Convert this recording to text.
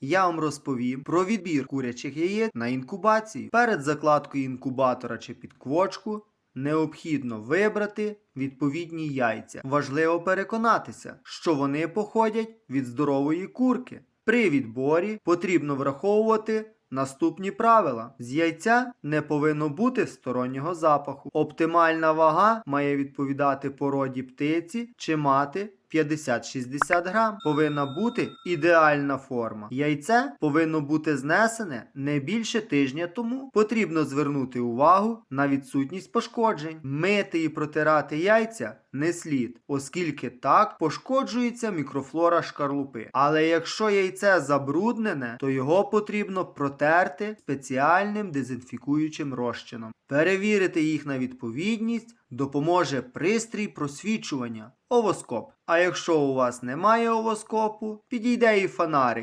я вам розповім про відбір курячих яєць на інкубацію. Перед закладкою інкубатора чи підквочку необхідно вибрати відповідні яйця. Важливо переконатися, що вони походять від здорової курки. При відборі потрібно враховувати наступні правила: з яйця не повинно бути стороннього запаху. Оптимальна вага має відповідати породі птиці чи мати 50-60 грам. Повинна бути ідеальна форма. Яйце повинно бути знесене не більше тижня тому. Потрібно звернути увагу на відсутність пошкоджень. Мити і протирати яйця не слід, оскільки так пошкоджується мікрофлора шкарлупи. Але якщо яйце забруднене, то його потрібно протерти спеціальним дезінфікуючим розчином. Перевірити їх на відповідність допоможе пристрій просвічування овоскоп. А якщо у вас немає овоскопу, підійде і фонарик.